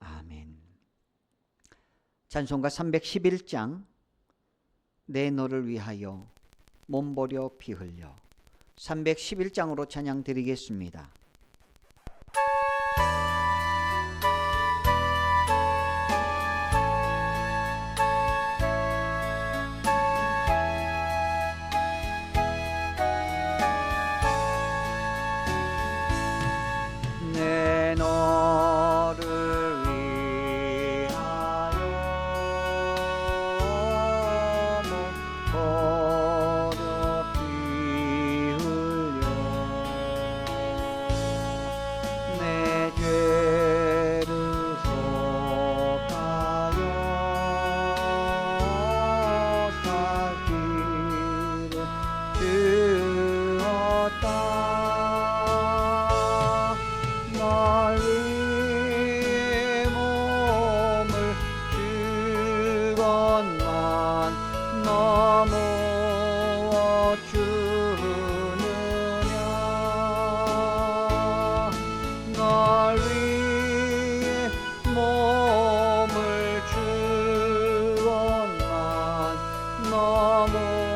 아멘. 찬송가 311장 내 너를 위하여 몸버려 피 흘려 311장으로 찬양 드리겠습니다. 너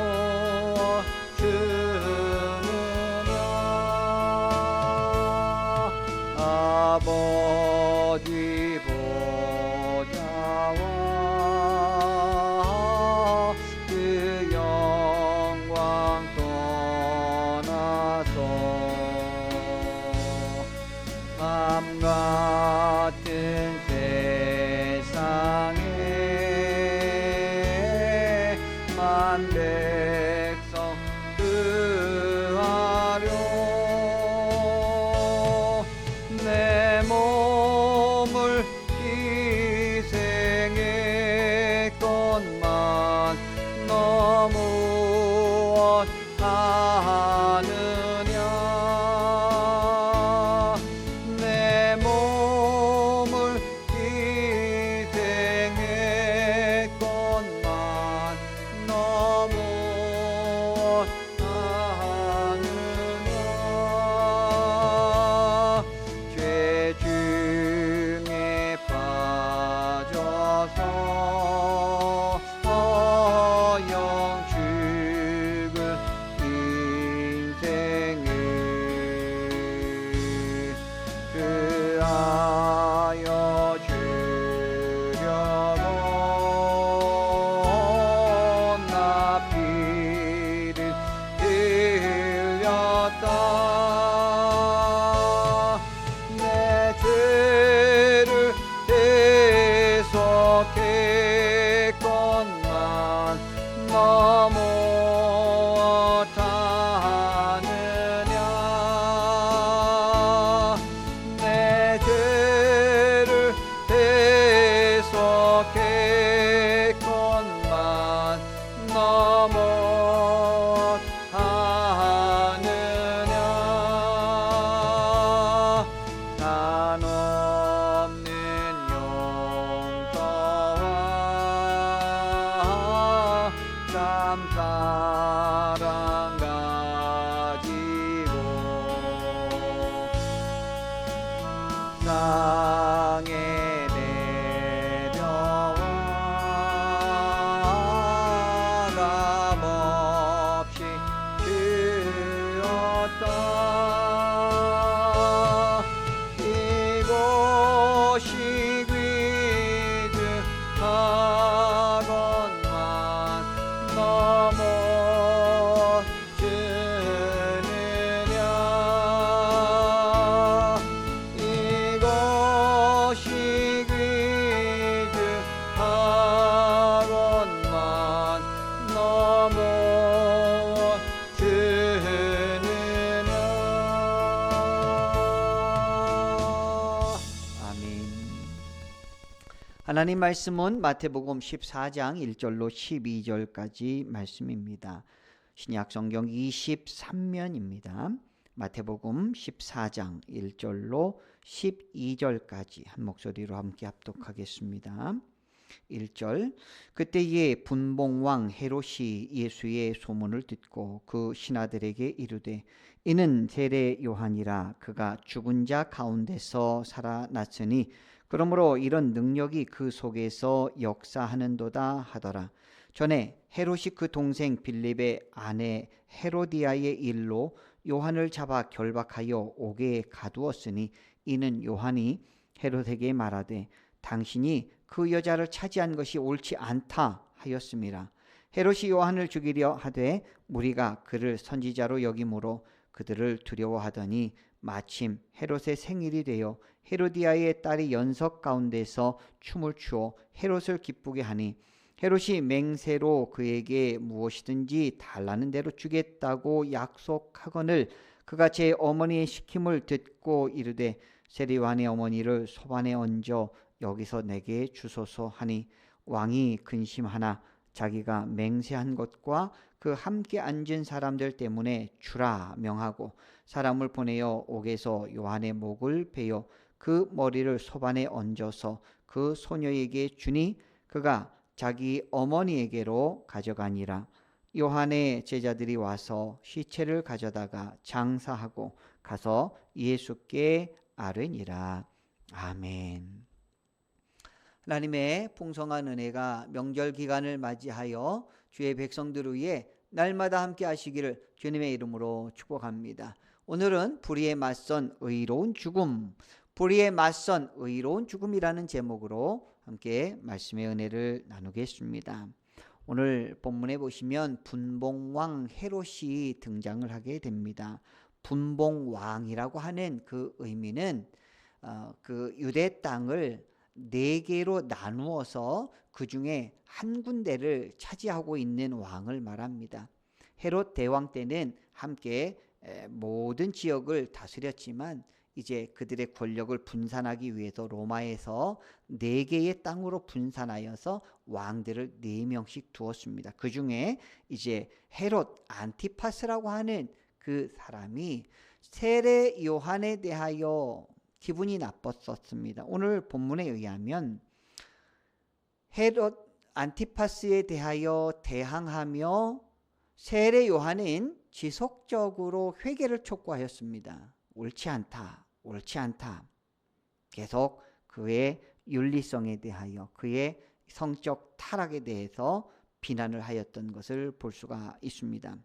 하나님 말씀은 마태복음 14장 1절로 12절까지 말씀입니다. 신약 성경 23면입니다. 마태복음 14장 1절로 12절까지 한 목소리로 함께 합독하겠습니다. 1절 그때에 분봉왕 헤롯이 예수의 소문을 듣고 그 신하들에게 이르되 이는 세례 요한이라 그가 죽은 자 가운데서 살아났으니 그러므로 이런 능력이 그 속에서 역사하는도다 하더라. 전에 헤롯이 그 동생 빌립의 아내 헤로디아의 일로 요한을 잡아 결박하여 옥에 가두었으니 이는 요한이 헤롯에게 말하되 당신이 그 여자를 차지한 것이 옳지 않다 하였습니다. 헤롯이 요한을 죽이려 하되 무리가 그를 선지자로 여김으로 그들을 두려워하더니 마침 헤롯의 생일이 되어 헤로디아의 딸이 연석 가운데서 춤을 추어 헤롯을 기쁘게 하니 헤롯이 맹세로 그에게 무엇이든지 달라는 대로 주겠다고 약속하거늘 그가 제 어머니의 시킴을 듣고 이르되 세리완의 어머니를 소반에 얹어 여기서 내게 주소서 하니 왕이 근심하나 자기가 맹세한 것과 그 함께 앉은 사람들 때문에 주라 명하고 사람을 보내어 옥에서 요한의 목을 베어 그 머리를 소반에 얹어서 그 소녀에게 주니 그가 자기 어머니에게로 가져가니라 요한의 제자들이 와서 시체를 가져다가 장사하고 가서 예수께 아뢰니라 아멘. 하나님의 풍성한 은혜가 명절 기간을 맞이하여 주의 백성들 위해 날마다 함께 하시기를 주님의 이름으로 축복합니다. 오늘은 불의에 맞선 의로운 죽음, 불의에 맞선 의로운 죽음이라는 제목으로 함께 말씀의 은혜를 나누겠습니다. 오늘 본문에 보시면 분봉왕 헤롯이 등장을 하게 됩니다. 분봉왕이라고 하는 그 의미는 어, 그 유대 땅을 네 개로 나누어서 그 중에 한 군데를 차지하고 있는 왕을 말합니다. 헤롯 대왕 때는 함께 모든 지역을 다스렸지만 이제 그들의 권력을 분산하기 위해서 로마에서 네 개의 땅으로 분산하여서 왕들을 네 명씩 두었습니다. 그 중에 이제 헤롯 안티파스라고 하는 그 사람이 세례 요한에 대하여 기분이 나빴었습니다. 오늘 본문에 의하면 헤롯 안티파스에 대하여 대항하며 세례 요한은 지속적으로 회개를 촉구하였습니다. 옳지 않다. 옳지 않다. 계속 그의 윤리성에 대하여 그의 성적 타락에 대해서 비난을 하였던 것을 볼 수가 있습니다.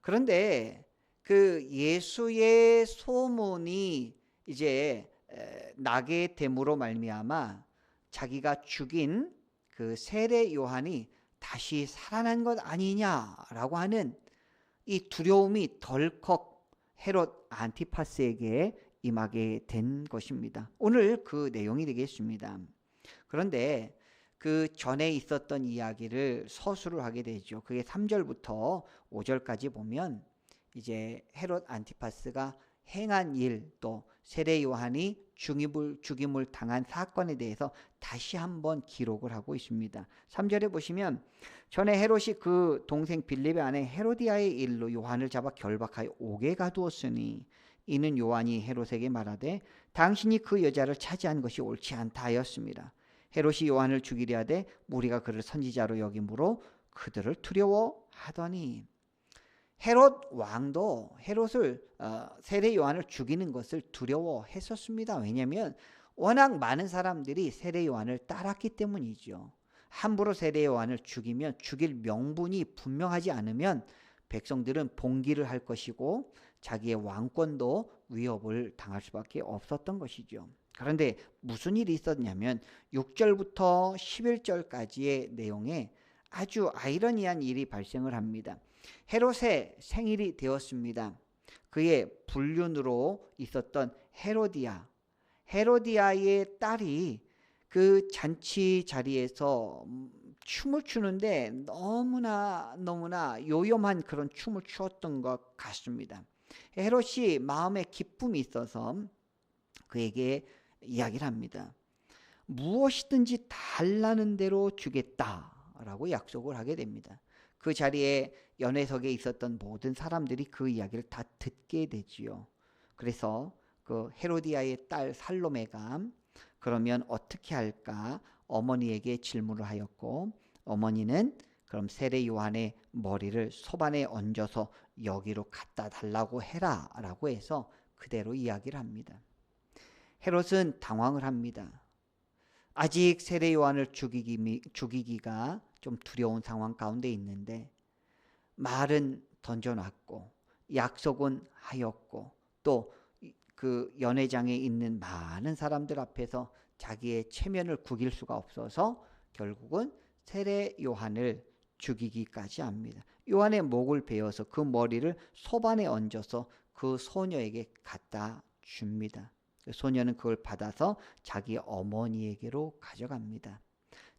그런데 그 예수의 소문이 이제 나게 됨으로 말미암아 자기가 죽인 그 세례 요한이 다시 살아난 것 아니냐라고 하는 이 두려움이 덜컥 헤롯 안티파스에게 임하게 된 것입니다. 오늘 그 내용이 되겠습니다. 그런데 그 전에 있었던 이야기를 서술을 하게 되죠. 그게 3절부터 5절까지 보면 이제 헤롯 안티파스가 행한 일 또 세례 요한이 죽임을, 죽임을 당한 사건에 대해서 다시 한번 기록을 하고 있습니다. 3절에 보시면 전에 헤롯이 그 동생 빌립의 아내 헤로디아의 일로 요한을 잡아 결박하여 옥에 가두었으니 이는 요한이 헤롯에게 말하되 당신이 그 여자를 차지한 것이 옳지 않다 하였습니다. 헤롯이 요한을 죽이려 하되 무리가 그를 선지자로 여김으로 그들을 두려워하더니 헤롯 왕도 헤롯을 어, 세례 요한을 죽이는 것을 두려워했었습니다. 왜냐하면 워낙 많은 사람들이 세례 요한을 따랐기 때문이죠. 함부로 세례 요한을 죽이면 죽일 명분이 분명하지 않으면 백성들은 봉기를 할 것이고 자기의 왕권도 위협을 당할 수밖에 없었던 것이죠. 그런데 무슨 일이 있었냐면 6절부터 11절까지의 내용에 아주 아이러니한 일이 발생을 합니다. 헤롯의 생일이 되었습니다. 그의 불륜으로 있었던 헤로디아. 헤로디아의 딸이 그 잔치 자리에서 음, 춤을 추는데 너무나 너무나 요염한 그런 춤을 추었던 것 같습니다. 헤롯이 마음에 기쁨이 있어서 그에게 이야기를 합니다. 무엇이든지 달라는 대로 주겠다라고 약속을 하게 됩니다. 그 자리에 연회석에 있었던 모든 사람들이 그 이야기를 다 듣게 되지요. 그래서 그 헤로디아의 딸 살로메가 그러면 어떻게 할까 어머니에게 질문을 하였고 어머니는 그럼 세례 요한의 머리를 소반에 얹어서 여기로 갖다 달라고 해라라고 해서 그대로 이야기를 합니다. 헤롯은 당황을 합니다. 아직 세례 요한을 죽이기, 죽이기가 좀 두려운 상황 가운데 있는데 말은 던져놨고 약속은 하였고 또 그 연회장에 있는 많은 사람들 앞에서 자기의 체면을 구길 수가 없어서 결국은 세례 요한을 죽이기까지 합니다. 요한의 목을 베어서 그 머리를 소반에 얹어서 그 소녀에게 갖다 줍니다. 그 소녀는 그걸 받아서 자기 어머니에게로 가져갑니다.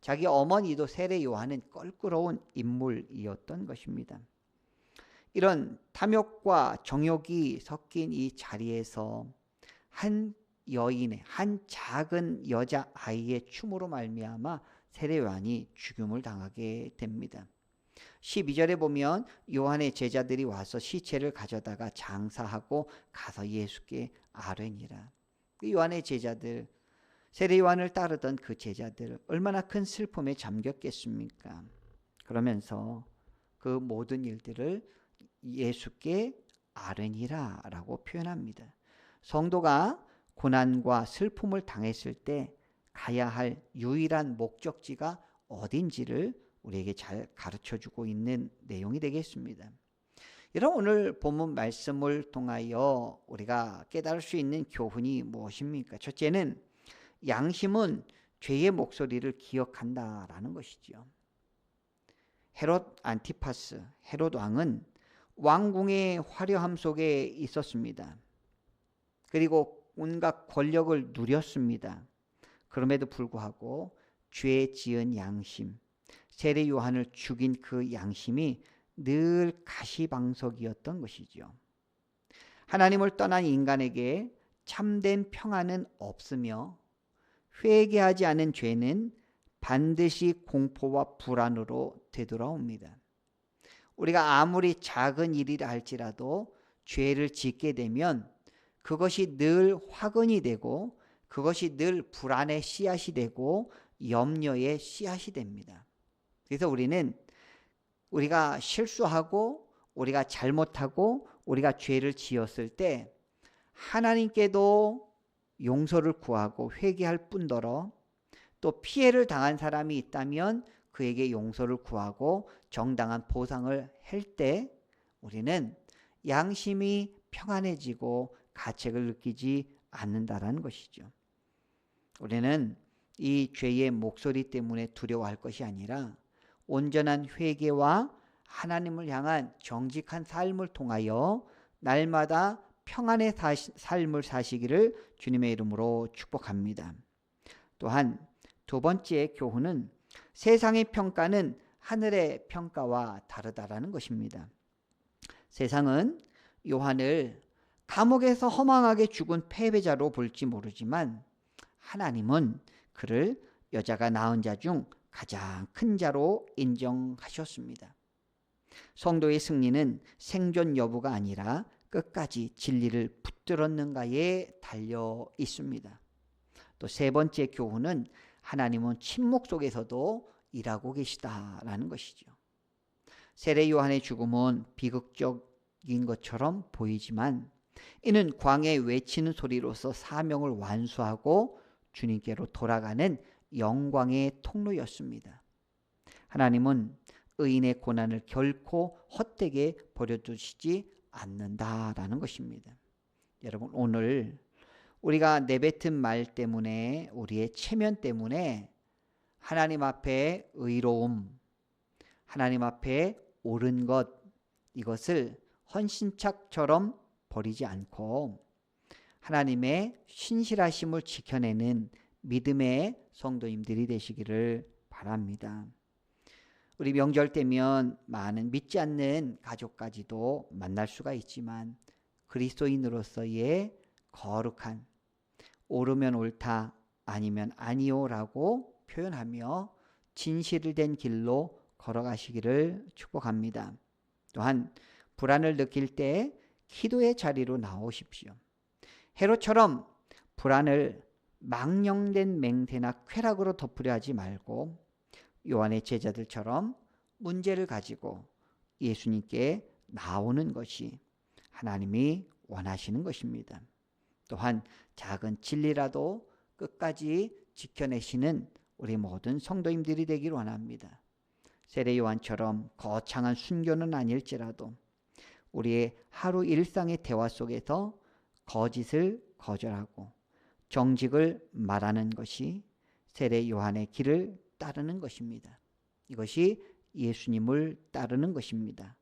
자기 어머니도 세례 요한은 껄끄러운 인물이었던 것입니다. 이런 탐욕과 정욕이 섞인 이 자리에서 한 여인의 한 작은 여자 아이의 춤으로 말미암아 세례 요한이 죽임을 당하게 됩니다. 12절에 보면 요한의 제자들이 와서 시체를 가져다가 장사하고 가서 예수께 아뢰니라. 그 요한의 제자들 세례 요한을 따르던 그 제자들 얼마나 큰 슬픔에 잠겼겠습니까? 그러면서 그 모든 일들을 예수께 아뢰니라라고 표현합니다. 성도가 고난과 슬픔을 당했을 때 가야 할 유일한 목적지가 어딘지를 우리에게 잘 가르쳐 주고 있는 내용이 되겠습니다. 여러분 오늘 본문 말씀을 통하여 우리가 깨달을 수 있는 교훈이 무엇입니까? 첫째는 양심은 죄의 목소리를 기억한다라는 것이지요. 헤롯 안티파스, 헤롯 왕은 왕궁의 화려함 속에 있었습니다. 그리고 온갖 권력을 누렸습니다. 그럼에도 불구하고 죄 지은 양심, 세례 요한을 죽인 그 양심이 늘 가시방석이었던 것이죠. 하나님을 떠난 인간에게 참된 평안은 없으며 회개하지 않은 죄는 반드시 공포와 불안으로 되돌아옵니다. 우리가 아무리 작은 일이라 할지라도 죄를 짓게 되면 그것이 늘 화근이 되고 그것이 늘 불안의 씨앗이 되고 염려의 씨앗이 됩니다. 그래서 우리는 우리가 실수하고 우리가 잘못하고 우리가 죄를 지었을 때 하나님께도 용서를 구하고 회개할 뿐더러 또 피해를 당한 사람이 있다면 그에게 용서를 구하고 정당한 보상을 할 때 우리는 양심이 평안해지고 가책을 느끼지 않는다라는 것이죠. 우리는 이 죄의 목소리 때문에 두려워할 것이 아니라 온전한 회개와 하나님을 향한 정직한 삶을 통하여 날마다 평안의 사시, 삶을 사시기를 주님의 이름으로 축복합니다. 또한 두 번째 교훈은 세상의 평가는 하늘의 평가와 다르다라는 것입니다. 세상은 요한을 감옥에서 허망하게 죽은 패배자로 볼지 모르지만 하나님은 그를 여자가 낳은 자 중 가장 큰 자로 인정하셨습니다. 성도의 승리는 생존 여부가 아니라 끝까지 진리를 붙들었는가에 달려 있습니다. 또 세 번째 교훈은 하나님은 침묵 속에서도 일하고 계시다라는 것이죠. 세례 요한의 죽음은 비극적인 것처럼 보이지만 이는 광에 외치는 소리로서 사명을 완수하고 주님께로 돌아가는 영광의 통로였습니다. 하나님은 의인의 고난을 결코 헛되게 버려두시지 않는다라는 것입니다. 여러분 오늘 우리가 내뱉은 말 때문에 우리의 체면 때문에 하나님 앞에 의로움, 하나님 앞에 옳은 것 이것을 헌신착처럼 버리지 않고 하나님의 신실하심을 지켜내는 믿음의 성도님들이 되시기를 바랍니다. 우리 명절 때면 많은 믿지 않는 가족까지도 만날 수가 있지만 그리스도인으로서의 거룩한 옳으면 옳다 아니면 아니요라고 표현하며 진실을 된 길로 걸어가시기를 축복합니다. 또한 불안을 느낄 때 기도의 자리로 나오십시오. 헤로처럼 불안을 망령된 맹세나 쾌락으로 덮으려 하지 말고 요한의 제자들처럼 문제를 가지고 예수님께 나오는 것이 하나님이 원하시는 것입니다. 또한 작은 진리라도 끝까지 지켜내시는 우리 모든 성도님들이 되길 원합니다. 세례 요한처럼 거창한 순교는 아닐지라도 우리의 하루 일상의 대화 속에서 거짓을 거절하고 정직을 말하는 것이 세례 요한의 길을 따르는 것입니다. 이것이 예수님을 따르는 것입니다.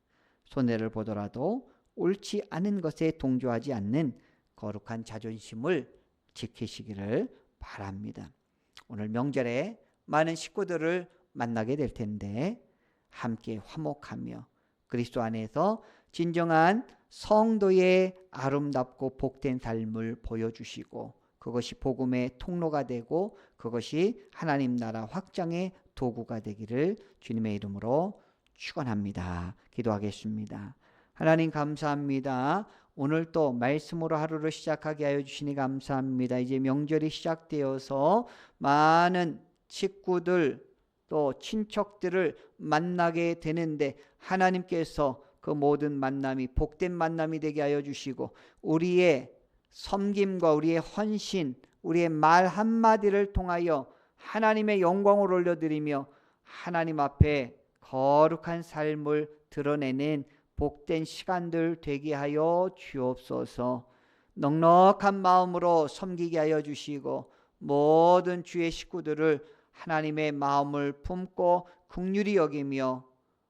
손해를 보더라도 옳지 않은 것에 동조하지 않는 거룩한 자존심을 지키시기를 바랍니다. 오늘 명절에 많은 식구들을 만나게 될 텐데 함께 화목하며 그리스도 안에서 진정한 성도의 아름답고 복된 삶을 보여주시고 그것이 복음의 통로가 되고 그것이 하나님 나라 확장의 도구가 되기를 주님의 이름으로 축원합니다. 기도하겠습니다. 하나님 감사합니다. 오늘 또 말씀으로 하루를 시작하게 하여 주시니 감사합니다. 이제 명절이 시작되어서 많은 친구들 또 친척들을 만나게 되는데 하나님께서 그 모든 만남이 복된 만남이 되게 하여 주시고 우리의 섬김과 우리의 헌신, 우리의 말 한마디를 통하여 하나님의 영광을 올려드리며 하나님 앞에 거룩한 삶을 드러내는 복된 시간들 되게 하여 주옵소서. 넉넉한 마음으로 섬기게 하여 주시고 모든 주의 식구들을 하나님의 마음을 품고 국률이 여기며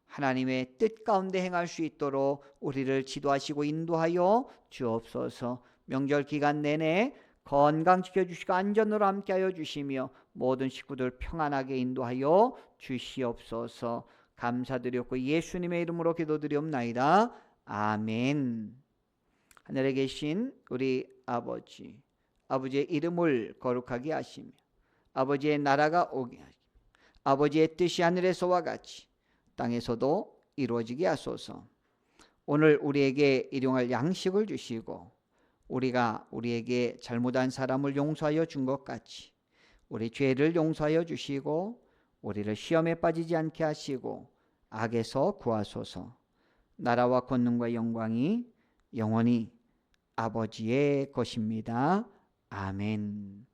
하나님의 뜻 가운데 행할 수 있도록 우리를 지도하시고 인도하여 주옵소서. 명절 기간 내내 건강 지켜주시고 안전으로 함께하여 주시며 모든 식구들 평안하게 인도하여 주시옵소서. 감사드렸고 예수님의 이름으로 기도드리옵나이다. 아멘. 하늘에 계신 우리 아버지, 아버지의 이름을 거룩하게 하시며 아버지의 나라가 오게 하시며 아버지의 뜻이 하늘에서와 같이 땅에서도 이루어지게 하소서. 오늘 우리에게 일용할 양식을 주시고 우리가 우리에게 잘못한 사람을 용서하여 준 것 같이 우리 죄를 용서하여 주시고 우리를 시험에 빠지지 않게 하시고 악에서 구하소서. 나라와 권능과 영광이 영원히 아버지의 것입니다. 아멘.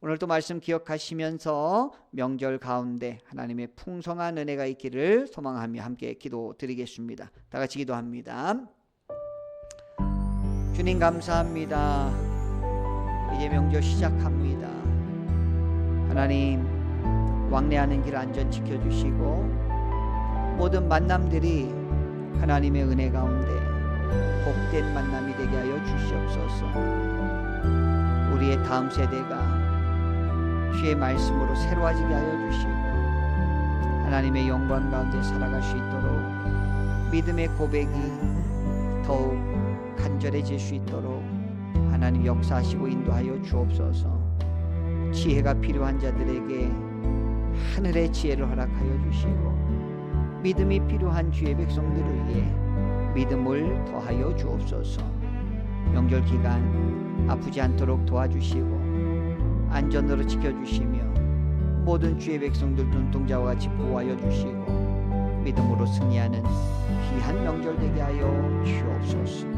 오늘도 말씀 기억하시면서 명절 가운데 하나님의 풍성한 은혜가 있기를 소망하며 함께 기도드리겠습니다. 다 같이 기도합니다. 주님 감사합니다. 이제 명절 시작합니다. 하나님 왕래하는 길 안전 지켜주시고 모든 만남들이 하나님의 은혜 가운데 복된 만남이 되게 하여 주시옵소서. 우리의 다음 세대가 주의 말씀으로 새로워지게 하여 주시고 하나님의 영광 가운데 살아갈 수 있도록 믿음의 고백이 더욱 간절해질 수 있도록 하나님 역사하시고 인도하여 주옵소서. 지혜가 필요한 자들에게 하늘의 지혜를 허락하여 주시고 믿음이 필요한 주의 백성들을 위해 믿음을 더하여 주옵소서. 명절 기간 아프지 않도록 도와주시고 안전으로 지켜주시며 모든 주의 백성들 눈동자와 같이 보호하여 주시고 믿음으로 승리하는 귀한 명절 되게 하여 주옵소서.